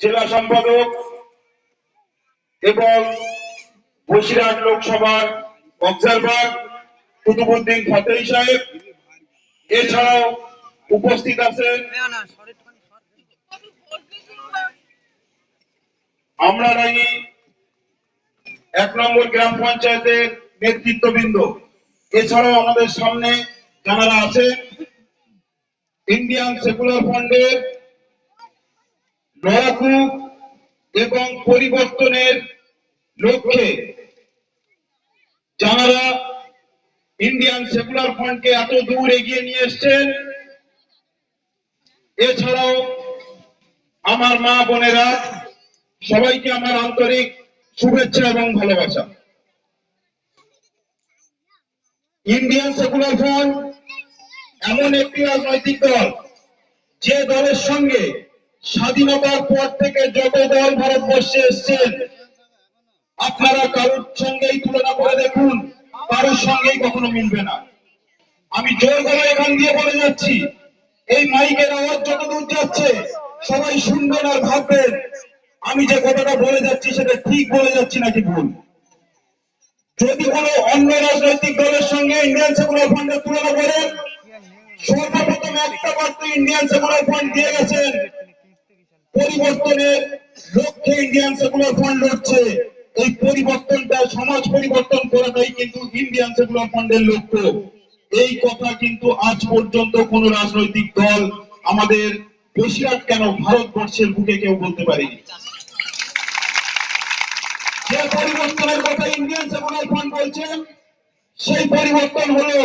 জেলা সম্পাদক এবং বসিরহাট লোকসভার অবজারভার কুতুবুদ্দিন ফতেই সাহেব। এছাড়াও উপস্থিত আছেন আমরা রানী এক নম্বর গ্রাম পঞ্চায়েতের নেতৃত্ববৃন্দ। এছাড়াও আমাদের সামনে যারা আছেন ইন্ডিয়ান সেকুলার ফান্ডের নয়াকুব এবং পরিবর্তনের লক্ষ্যে যারা ইন্ডিয়ান সেকুলার ফান্ডকে এত দূর এগিয়ে নিয়ে এসছেন, এছাড়াও আমার মা বোনেরা সবাইকে আমার আন্তরিক শুভেচ্ছা এবং ভালোবাসা। ইন্ডিয়ান সেকুলার ফ্রন্ট এমন একটি রাজনৈতিক দল যে দলের সঙ্গে স্বাধীনতার পর থেকে যত দল ভারতবর্ষে এসছেন আপনারা কারোর সঙ্গেই তুলনা করে দেখুন, কারোর সঙ্গেই কখনো মিলবে না। আমি জোর গলায় এখান দিয়ে বলে যাচ্ছি, এই মাইকের আওয়াজ যত দূর যাচ্ছে, সবাই শুনবেন আর ভাববেন, আমি যে কথাটা বলে যাচ্ছি সেটা ঠিক বলে যাচ্ছি নাকি ভুল? যদি কোনো অন্য রাজনৈতিক দলের সঙ্গে ইন্ডিয়ান সেকুলার ফান্ডের তুলনা করেন, সর্বপ্রথম একটা বার্ত ইন্ডিয়ান সেকুলার ফান্ড দিয়ে গেছেন পরিবর্তনের লক্ষ্যে ইন্ডিয়ান সেকুলার ফান্ড লড়ছে। এই পরিবর্তনটা, সমাজ পরিবর্তন করাটাই কিন্তু ইন্ডিয়ান সেকুলার ফান্ডের লক্ষ্য। এই কথা কিন্তু আজ পর্যন্ত কোন রাজনৈতিক দল আমাদের বসিরহাট কেন ভারতবর্ষের বুকে কেউ বলতে পারেনি। যে পরিবর্তনের কথা ইন্ডিয়ান সেকুলার ফান্ড বলছেন, সেই পরিবর্তন হলো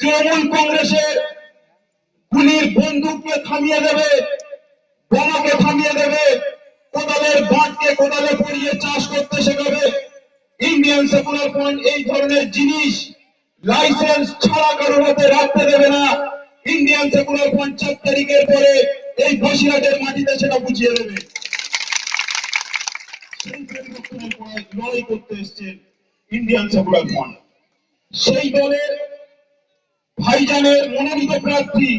তৃণমূল কংগ্রেসের গুলির বন্দুককে থামিয়ে দেবে বোমাকে থামিয়ে দেবে, কোদালের বাঁটকে কোদালে পরিয়ে চাষ করতে শেখাবে। ইন্ডিয়ান সেকুলার ফান্ড এই ধরনের জিনিস লাইসেন্স ছাড়া কারোর হাতে রাখতে দেবে না। ইন্ডিয়ান সেকুলার ফান্ড চার তারিখের পরে এই বসিরহাটের মাটিতে সেটা বুঝিয়ে দেবে। লড়াই করতে এসছেন ইন্ডিয়ান সেকুলার সেই দলের ভাইজানের মনোনীত প্রার্থী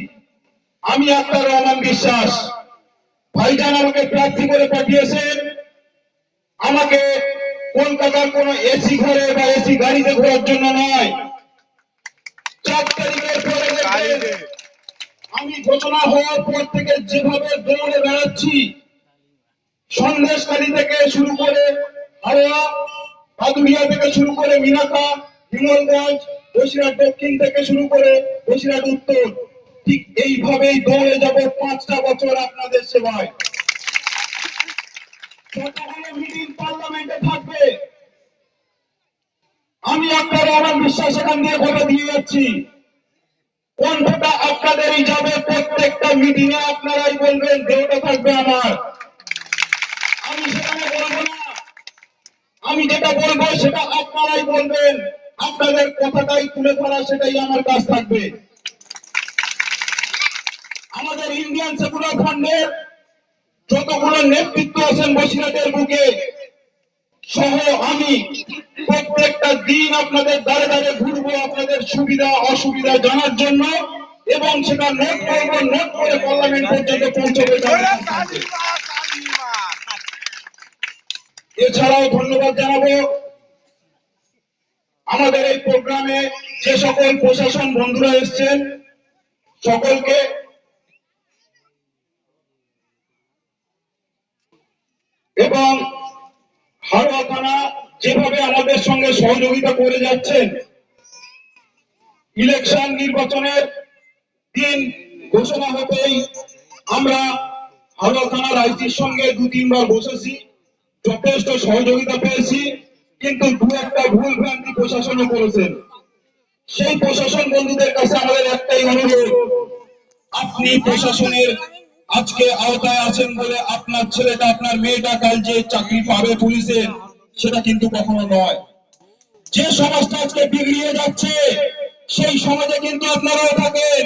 আমি আক্তার রহমান বিশ্বাস। ভাইজান আমাকে প্রার্থী করে পাঠিয়েছেন। আমাকে কলকাতার কোন এসি ঘরে বা এসি গাড়িতে ঘোরার জন্য নয়। চার তারিখের পরে আমি ঘোষণা হওয়ার পর থেকে যেভাবে দৌড়ে বেড়াচ্ছি সন্দেশকারী থেকে শুরু করে হাওড়া ভাদুরিয়া থেকে শুরু করে মিনাকা হিঙ্গলগঞ্জ বসিরহাট দক্ষিণ থেকে শুরু করে বসিরহাট উত্তর। ঠিক এইভাবেই দৌড়ে যাব পাঁচটা বছর আপনাদের সেবায়। আমি আমার বিশ্বাস এখান দিয়ে দিয়ে যাচ্ছি। আপনাদেরই যাবে, প্রত্যেকটা মিটিং এ আপনারাই বলবেন থাকবে আমার। আমি সেখানে বলব না। আমি যেটা বলব সেটা আপনারাই বলবেন। আপনাদের কথাটাই তুলে ধরা, সেটাই আমার কাজ থাকবে আমাদের ইন্ডিয়ান সেকুলার ফান্ডের যতগুলো নেতৃত্ব আছেন বসিরহাটের বুকে, সহ আমি প্রত্যেকটা দিন আপনাদের দ্বারে দ্বারে ঘুরবো আপনাদের সুবিধা, অসুবিধা জানার জন্য এবং সেটা নোট করব নোট করে পার্লামেন্ট পর্যন্ত পৌঁছবে এছাড়াও ধন্যবাদ জানাব আমাদের এই প্রোগ্রামে যে সকল প্রশাসন বন্ধুরা এসছেন, সকলকে এবং হাওড়া থানা যেভাবে আমাদের সঙ্গে সহযোগিতা করে যাচ্ছেন ইলেকশন নির্বাচনের দিন ঘোষণা হতেই আমরা হাওড়া থানার আইসির সঙ্গে দু তিনবার বসেছি, যথেষ্ট সহযোগিতা পেয়েছি, কিন্তু দু একটা ভুল ভ্রান্তি প্রশাসনও করেছেন সেই প্রশাসন বন্ধুদের কাছে আমাদের একটাই অনুরোধ, আপনি প্রশাসনের আজকে আওতায় আছেন বলে আপনার ছেলেটা, আপনার মেয়েটা কাল যে চাকরি পাবে পুলিশের সেটা কিন্তু কখনো নয়। যে সমাজটা আজকে বিগড়িয়ে যাচ্ছে, সেই সমাজে কিন্তু আপনারাও থাকেন,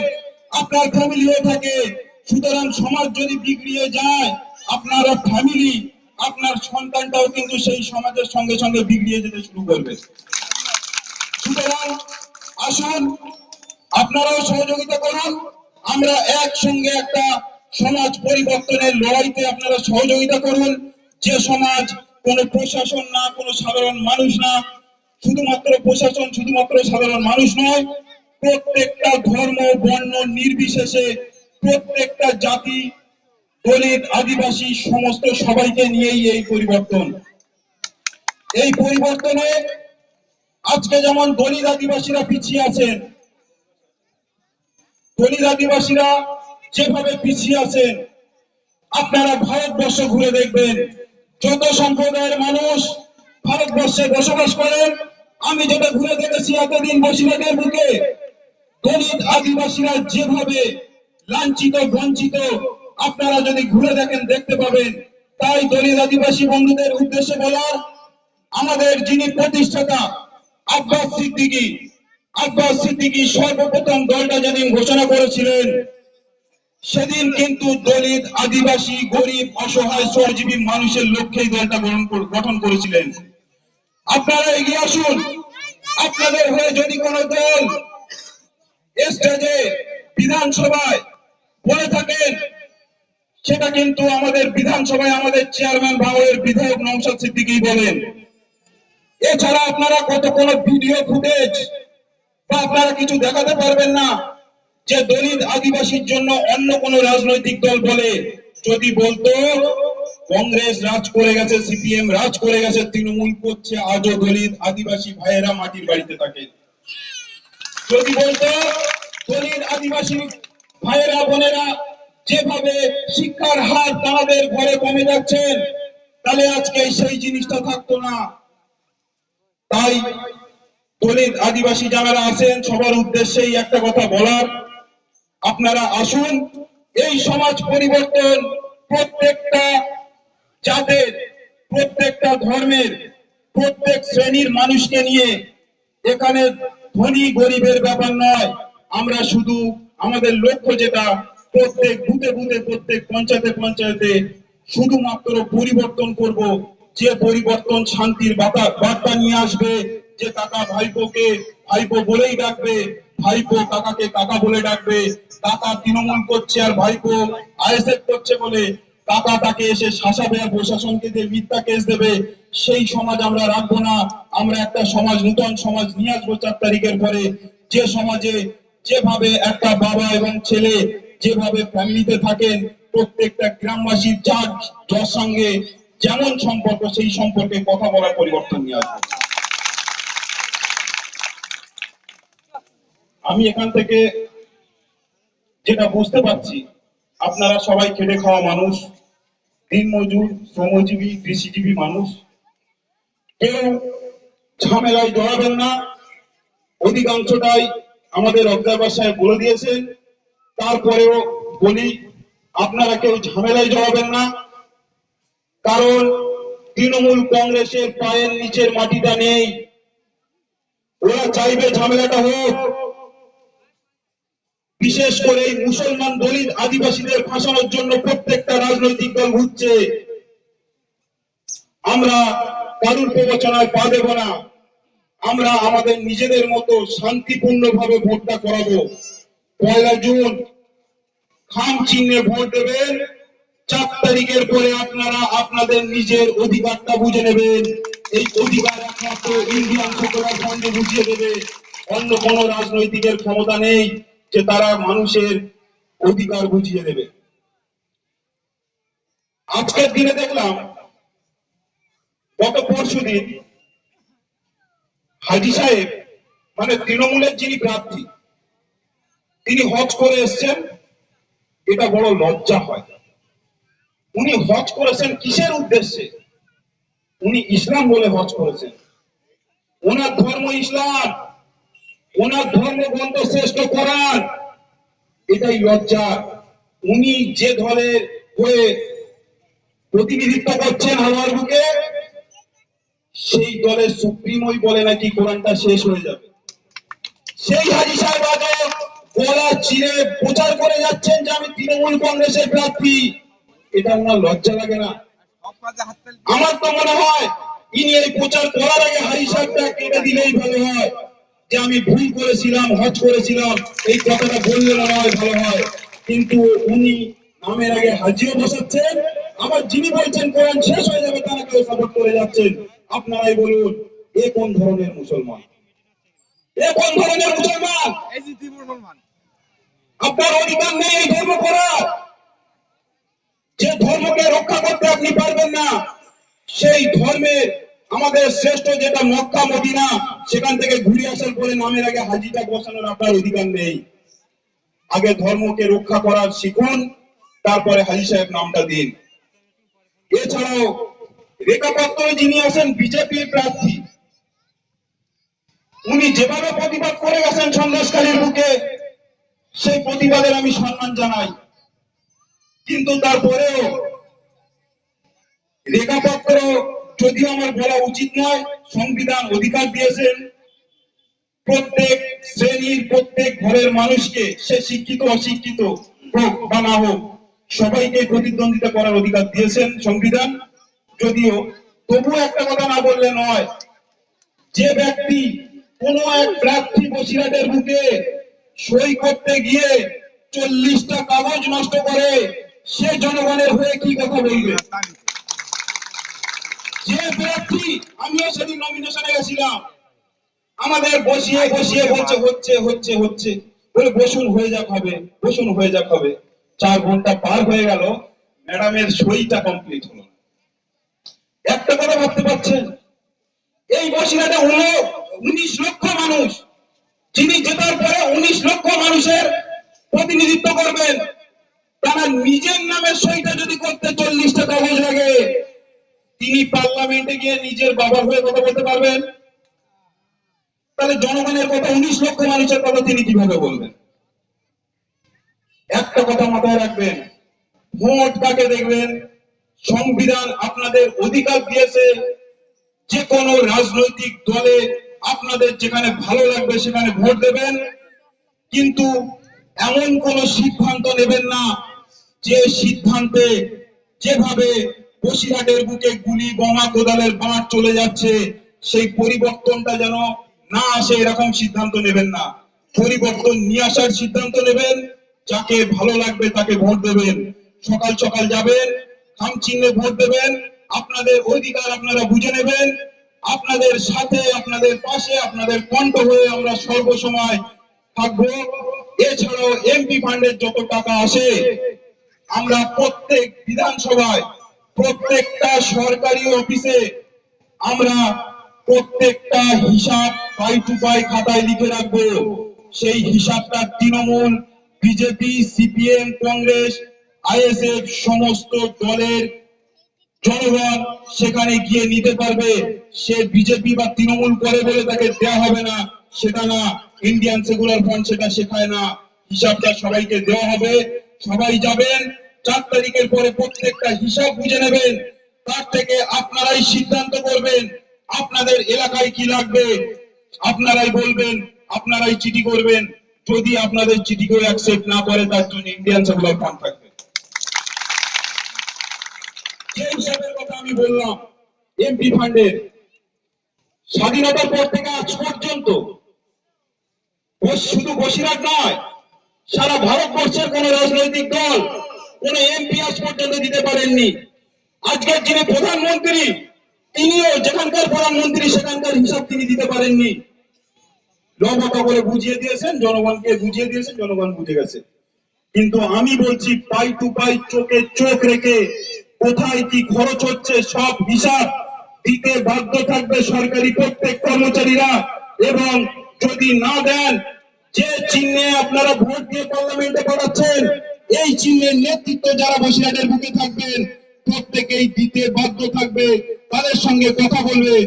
আপনার ফ্যামিলিও থাকে। সুতরাং সমাজ যদি বিগড়িয়ে যায়, আপনারা ফ্যামিলি, আপনার সন্তানটাও কিন্তু সেই সমাজের সঙ্গে সঙ্গে বিগড়িয়ে যেতে শুরু করবে। সুতরাং আসুন, আপনারাও সহযোগিতা করুন, আমরা একসঙ্গে একটা সমাজ পরিবর্তনের লড়াইতে আপনারা সহযোগিতা করুন। যে সমাজ কোনো প্রশাসন না, কোনো সাধারণ মানুষ না, শুধুমাত্র প্রশাসন, শুধুমাত্র সাধারণ মানুষ নয়, প্রত্যেকটা ধর্ম, বর্ণ নির্বিশেষে প্রত্যেকটা জাতি, দলিত, আদিবাসী, সমস্ত সবাইকে নিয়েই এই পরিবর্তন। এই পরিবর্তনে আজকে যেমন দলিত আদিবাসীরা পিছিয়ে আছেন, দলিত আদিবাসীরা যেভাবে পিছিয়ে আছেন, আপনারা ভারতবর্ষ ঘুরে দেখবেন, যত সম্প্রদায়ের মানুষ ভারতবর্ষে বসবাস করেন, আমি যেটা ঘুরে দেখেছি এতদিন বসিরহাটের বুকে, দলিত আদিবাসীরা যেভাবে লাঞ্ছিত, বঞ্চিত, আপনারা যদি ঘুরে দেখেন, দেখতে পাবেন। তাই দলিত আদিবাসী বন্ধুদের উদ্দেশ্যে বলার, আমাদের যিনি প্রতিষ্ঠাতা, আব্বাস সিদ্দিকী আব্বাস সিদ্দিকী সর্বপ্রথম দলটা যেদিন ঘোষণা করেছিলেন সেদিন কিন্তু দলিত, আদিবাসী, গরিব, অসহায় শ্রমজীবী মানুষের লক্ষ্যেই দলটা গঠন করেছিলেন। আপনারা এগিয়ে আসুন। আপনাদের হয়ে যদি কোন দল স্টেজে, বিধানসভায় বলে থাকেন, সেটা কিন্তু আমাদের বিধানসভায় আমাদের চেয়ারম্যান ভাঙড়ের বিধায়ক নৌসাদ সিদ্দিকী বলেন। এছাড়া আপনারা কত কোন ভিডিও ফুটেজ বা আপনারা কিছু দেখাতে পারবেন না। যে দলিত আদিবাসীর জন্য অন্য কোন রাজনৈতিক দল বলে যদি বলতো, কংগ্রেস রাজ করে গেছে, সিপিএম রাজ করে গেছে, তৃণমূল করছে, আজও দলিত আদিবাসী ভাইয়েরা মাটির বাড়িতে থাকে। যদি বলতো, দলিত আদিবাসী ভাইয়েরা, বোনেরা যেভাবে শিক্ষার হার তাদের ঘরে কমে যাচ্ছেন তাহলে আজকে সেই জিনিসটা থাকতো না। তাই দলিত আদিবাসী যারা আছেন, সবার উদ্দেশ্যেই একটা কথা বলার আপনারা আসুন, এই সমাজ পরিবর্তন প্রত্যেকটা জাতের, প্রত্যেকটা ধর্মের, প্রত্যেক শ্রেণির মানুষকে নিয়ে এখানে ধনী গরিবের ব্যাপার নয়। আমরা শুধু আমাদের লক্ষ্য যেটা, প্রত্যেক বুথে বুথে, প্রত্যেক পঞ্চায়েতে পঞ্চায়েতে শুধুমাত্র পরিবর্তন করব। যে পরিবর্তন শান্তির বার্তা নিয়ে আসবে, যে কাকা ভাইপোকে ভাইপো বলেই ডাকবে, ভাইপো কাকাকে কাকা বলে ডাকবে কাকা তৃণমূল করছে আর ভাইপো আইএসএফ করছে বলে কাকা তাকে এসে শাসাবে আর প্রশাসনকে দিয়ে মিথ্যা কেস দেবে, সেই সমাজ আমরা রাখব না। আমরা একটা সমাজ, নূতন সমাজ নিয়ে আসব চার তারিখের পরে। যে সমাজে যেভাবে একটা বাবা এবং ছেলে যেভাবে ফ্যামিলিতে থাকেন, প্রত্যেকটা গ্রামবাসীর যার যার সঙ্গে যেমন সম্পর্ক, সেই সম্পর্কে কথা বলার পরিবর্তন নিয়ে আসব। আমি এখান থেকে যেটা বুঝতে পারছি, আপনারা সবাই খেটে খাওয়া মানুষ দিনমজুর শ্রমজীবী, কৃষিজীবী মানুষ। কেউ ঝামেলায় জড়াবেন না। অধিকাংশটাই আমাদের অবজারভার সাহেব বলে দিয়েছেন তারপরেও বলি, আপনারা কেউ ঝামেলায় জড়াবেন না। কারণ তৃণমূল কংগ্রেসের পায়ের নিচের মাটিটা নেই। ওরা চাইবে ঝামেলাটা হোক। বিশেষ করে এই মুসলমান দলিত আদিবাসীদের ফাঁসানোর জন্য প্রত্যেকটা রাজনৈতিক দল ঘুরছে। আমরা কারুর প্রবচনায় পা দেব না। আমরা আমাদের নিজেদের মতো শান্তিপূর্ণ ভাবে ভোটটা করাবো। পয়লা জুন, খাম চিহ্নে ভোট দেবেন। চার তারিখের পরে আপনারা আপনাদের নিজের অধিকারটা বুঝে নেবেন। এই অধিকার একমাত্র ইন্ডিয়ান সেকুলার ফ্রন্টে বুঝিয়ে দেবে। অন্য কোন রাজনৈতিকের ক্ষমতা নেই। যে তারা মানুষের অধিকার বুঝিয়ে দেবে। আজকের দিনে দেখলাম, গত পরশু দিন হাজি সাহেব মানে তৃণমূলের যিনি প্রার্থী, তিনি হজ করে এসছেন। এটা বড় লজ্জা হয়। উনি হজ করেছেন কিসের উদ্দেশ্যে? উনি ইসলাম বলে হজ করেছেন। ওনার ধর্ম ইসলাম। ওনার ধর্মগ্রন্থ শ্রেষ্ঠ কোরআন। এটাই লজ্জা। উনি যে দলের হয়ে প্রতিনিধিত্ব করছেন আমার বুকে, সেই দলের সুপ্রিমই বলে নাকি কোরআনটা শেষ হয়ে যাবে। সেই হাজি সাহেব আজ গলা চিরে প্রচার করে যাচ্ছেন যে আমি তৃণমূল কংগ্রেসের প্রার্থী। এটা ওনার লজ্জা লাগে না। আমার তো মনে হয়, ইনি এই প্রচার করার আগে হারি সাহেবটা কেটে দিলেই ভালো হয়। যে আমি ভুল করেছিলাম হজ করেছিলাম, এই কথাটা বললে মনে হয়, ভালো হয়। কিন্তু উনি নামের আগে হাজিও বসাচ্ছেন, আবার যিনি বলছেন কোরআন শেষ হয়ে যাবে তারাকেও সাপোর্ট করে যাচ্ছেন। আপনারাই বলুন, এ কোন ধরনের মুসলমান? এ কোন ধরনের মুসলমান? আপনার অধিকার নেই, এই ধর্ম করার। যে ধর্মকে রক্ষা করতে আপনি পারবেন না, সেই ধর্মের আমাদের শ্রেষ্ঠ যেটা মক্কা, মদিনা, সেখান থেকে ঘুরে আসার পরে নামের আগে হাজিটা বসানোর আপনার অধিকার নেই। আগে ধর্মকে রক্ষা করার শিখুন, তারপরে হাজি সাহেব নামটা দিন। এছাড়াও রেখা পাত্র যিনি আছেন, বিজেপির প্রার্থী, উনি যেভাবে প্রতিবাদ করে গেছেন সন্দেশকারীর বুকে, সেই প্রতিবাদের আমি সম্মান জানাই। কিন্তু তারপরেও রেখাপত্র যদিও আমার বলা উচিত নয়, সংবিধান অধিকার দিয়েছেন। প্রত্যেক শ্রেণির প্রত্যেক ঘরের মানুষকে সে শিক্ষিত, অশিক্ষিত হোক বা না হোক, সবাইকে প্রতিদ্বন্দ্বিতা করার অধিকার দিয়েছেন সংবিধান। যদিও তবুও একটা কথা না বললে নয়, যে ব্যক্তি কোন এক প্রার্থী বসিরহাটের বুকে সই করতে গিয়ে চল্লিশটা কাগজ নষ্ট করে, সে জনগণের হয়ে কি কথা বলবে? যে প্রার্থী আমিও সেদিন নমিনেশনে গেছিলাম। আমাদের বসিয়ে বসিয়ে বলছে, হচ্ছে হচ্ছে হচ্ছে। বলে, বসুন, হয়ে যাক হবে, বসুন, হয়ে যাক হবে। চার ঘণ্টা পার হয়ে গেল, ম্যাডামের সইটা কমপ্লিট হলো একটা কথা ভাবতে পারছেন? এই বসিরহাটে হলো উনিশ লক্ষ মানুষ। যিনি জেতার পরে উনিশ লক্ষ মানুষের প্রতিনিধিত্ব করবেন। তারা নিজের নামের সইটা যদি করতে চল্লিশটা কাগজ লাগে তিনি পার্লামেন্টে গিয়ে নিজের বাবার হয়ে কথা বলতে পারবেন? তাহলে জনগণের কথা, উনিশ লক্ষ মানুষের কথা তিনি কীভাবে বলবেন? একটা কথা মাথায় রাখবেন, ভোট কাকে দেখবেন? সংবিধান আপনাদের অধিকার দিয়েছে, যে কোনো রাজনৈতিক দলে আপনাদের যেখানে ভালো লাগবে সেখানে ভোট দেবেন, কিন্তু এমন কোন সিদ্ধান্ত নেবেন না যে সিদ্ধান্তে যেভাবে বসিরহাটের বুকে গুলি, বোমা কোদালের বাঁট চলে যাচ্ছে। সেই পরিবর্তনটা যেন না আসে, এরকম সিদ্ধান্ত নেবেন না। পরিবর্তন নিয়ে আসার সিদ্ধান্ত নেবেন। যাকে ভালো লাগবে তাকে ভোট দেবেন। সকাল সকাল যাবেন, খাম চিহ্নে ভোট দেবেন। আপনাদের অধিকার আপনারা বুঝে নেবেন। আপনাদের সাথে, আপনাদের পাশে, আপনাদের কণ্ঠ হয়ে আমরা সর্বসময় থাকব। এছাড়াও এমপি ফান্ডের যত টাকা আসে, আমরা প্রত্যেক বিধানসভায় প্রত্যেকটা সরকারি অফিসে আমরা প্রত্যেকটা হিসাব পাই টু পাই খাতায় লিখে রাখব। সেই হিসাবটা Trinamool, BJP, CPM, Congress, ISF সমস্ত দলের জনগণ সেখানে গিয়ে নিতে পারবে। সে বিজেপি বা তৃণমূল করে বলে তাকে দেয়া হবে না, সেটা না। ইন্ডিয়ান সেকুলার ফ্রন্ট সেটা শেখায় না। হিসাবটা সবাইকে দেওয়া হবে। সবাই যাবেন চার তারিখের পরে প্রত্যেকটা হিসাব বুঝে নেবেন। তার থেকে আপনারাই সিদ্ধান্ত করবেন, আপনাদের এলাকায় কি লাগবে। আপনারাই বলবেন, আপনারাই চিঠি করবেন। যদি আপনাদের চিঠি কেউ অ্যাকসেপ্ট না করে, তার জন্য ইন্ডিয়ান সেকুলার ফ্রন্ট থাকবে। যে হিসাবের কথা আমি বললাম এমপি ফান্ডের স্বাধীনতার পর থেকে আজ পর্যন্ত শুধু বসিরহাট নয়, সারা ভারতবর্ষের কোন রাজনৈতিক দল কোন এমপি আজ পর্যন্ত দিতে পারেননি। আজকের যিনি প্রধানমন্ত্রী, তিনিও যেখানকার প্রধানমন্ত্রী, সেখানকার হিসাব তিনি দিতে পারেননি। করে বুঝিয়ে দিয়েছেন, জনগণকে বুঝিয়ে দিয়েছেন, জনগণ বুঝে গেছে। কিন্তু আমি বলছি, পাই টু পাই, চোখে চোখ রেখে কোথায় কি খরচ হচ্ছে, সব হিসাব দিতে বাধ্য থাকবে সরকারি প্রত্যেক কর্মচারীরা। এবং যদি না দেন, যে চিহ্নে আপনারা ভোট দিয়ে পার্লামেন্টে পাঠাচ্ছেন এই চিহ্নের নেতৃত্ব যারা বসিরহাটের বুকে থাকবেন, প্রত্যেকেই দিতে বাধ্য থাকবে, তাদের সঙ্গে কথা বলবে,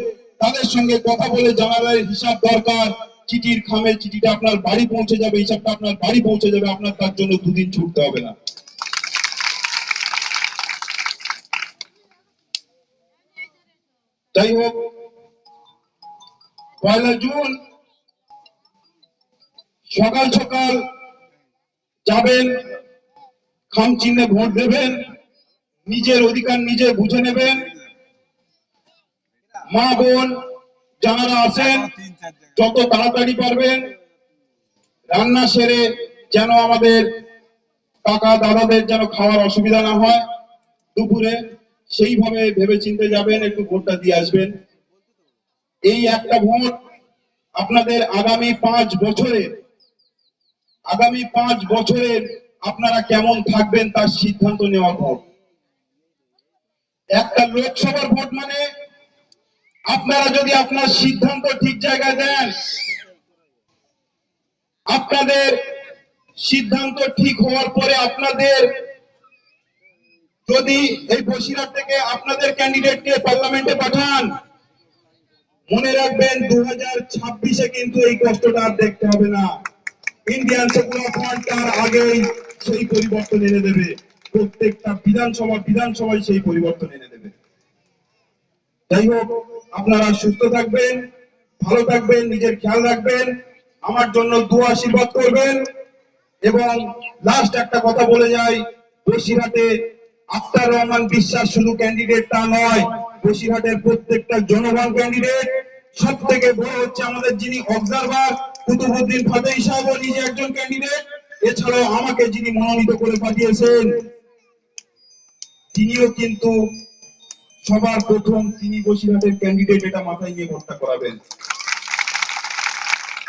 তাদের সঙ্গে কথা বলে জানাবার হিসাব দরকার, চিঠির খামে চিঠিটা আপনার বাড়ি পৌঁছে যাবে, হিসাবটা আপনার বাড়ি পৌঁছে যাবে, আপনার তার জন্য দুদিন ছুটতে হবে না। যাই হোক, পয়লা জুন, সকাল সকাল যাবেন খাম চিহ্নে ভোট দেবেন, নিজের অধিকার নিজে বুঝে নেবেন। মা বোন, যারা আছেন, যত তাড়াতাড়ি পারবেন, রান্না সেরে যেন আমাদের কাকা দাদাদের যেন খাওয়ার অসুবিধা না হয়, দুপুরে সেইভাবে ভেবে চিন্তে যাবেন, একটু ভোটটা দিয়ে আসবেন। এই একটা ভোট আপনাদের আগামী পাঁচ বছরের আগামী পাঁচ বছরের আপনারা কেমন থাকবেন তার সিদ্ধান্ত নেওয়া ভোট একটা লোকসভার ভোট মানে আপনারা যদি আপনার সিদ্ধান্ত ঠিক জায়গায় দেন, আপনাদের সিদ্ধান্ত ঠিক হওয়ার পরে আপনাদের যদি এই বসিরহাট থেকে আপনাদের ক্যান্ডিডেটকে পার্লামেন্টে পাঠান, মনে রাখবেন দু হাজার ছাব্বিশে কিন্তু এই কষ্টটা আর দেখতে হবে না। ইন্ডিয়ান সেকুলার ফ্রন্ট তার আগেই সেই পরিবর্তন এনে দেবে। প্রত্যেকটা বিধানসভা বিধানসভায় সেই পরিবর্তন এনে দেবে। যাই হোক, আপনারা সুস্থ থাকবেন, ভালো থাকবেন, নিজের খেয়াল রাখবেন, আমার জন্য দু আশীর্বাদ করবেন। এবং লাস্ট একটা কথা বলে যাই, বসিরহাটে আফতার রহমান বিশ্বাস শুধু ক্যান্ডিডেট তা নয়, বসিরহাটের প্রত্যেকটা জনগণ ক্যান্ডিডেট সব থেকে বড় হচ্ছে আমাদের যিনি অবজারভার কুতুবুদ্দিন ফাতেহি সাহেবও নিজে একজন ক্যান্ডিডেট এছাড়াও আমাকে যিনি মনোনীত করে পাঠিয়েছেন, তিনিও কিন্তু সবার প্রথম তিনি বসিরহাটের ক্যান্ডিডেট এটা মাথায় নিয়ে ভোটটা করাবেন।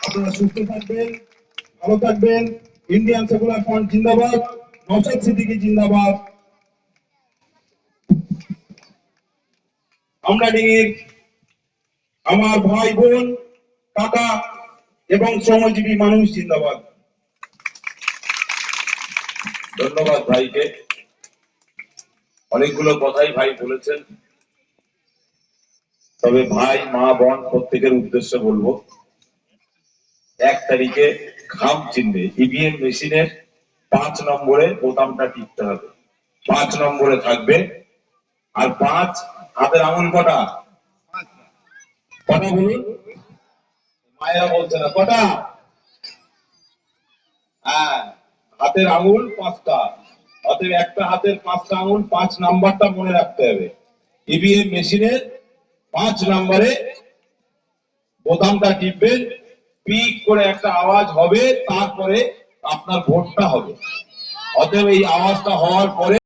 আপনারা সুস্থ থাকবেন, ভালো থাকবেন। ইন্ডিয়ান সেকুলার ফ্রন্ট জিন্দাবাদ, নওশাদ সিদ্দিকী জিন্দাবাদ। আমরা ডিঙির আমার ভাই বোন, কাকা এবং শ্রমজীবী মানুষ জিন্দাবাদ। ধন্যবাদ ভাইকে। অনেকগুলো কথাই ভাই বলেছেন। তবে ভাই, মা, বোন প্রত্যেকের উদ্দেশ্যে বলব, এক তারিখে খাম চিনবে। ইভিএম মেশিনের পাঁচ নম্বরে বোতামটা টিপতে হবে। পাঁচ নম্বরে থাকবে। আর পাঁচ, হাতের আঙুল কটা? কটা বলুন? মায়েরা বলছে না, কটা? হ্যাঁ। হাতের আঙুল পাঁচটা অতএব একটা হাতের পাঁচটা আঙুল, পাঁচ নাম্বারটা মনে রাখতে হবে। ইভিএম মেশিনের পাঁচ নাম্বারে বোতামটা টিপবেন, পিক করে একটা আওয়াজ হবে, তারপরে আপনার ভোটটা হবে। অতএব এই আওয়াজটা হওয়ার পরে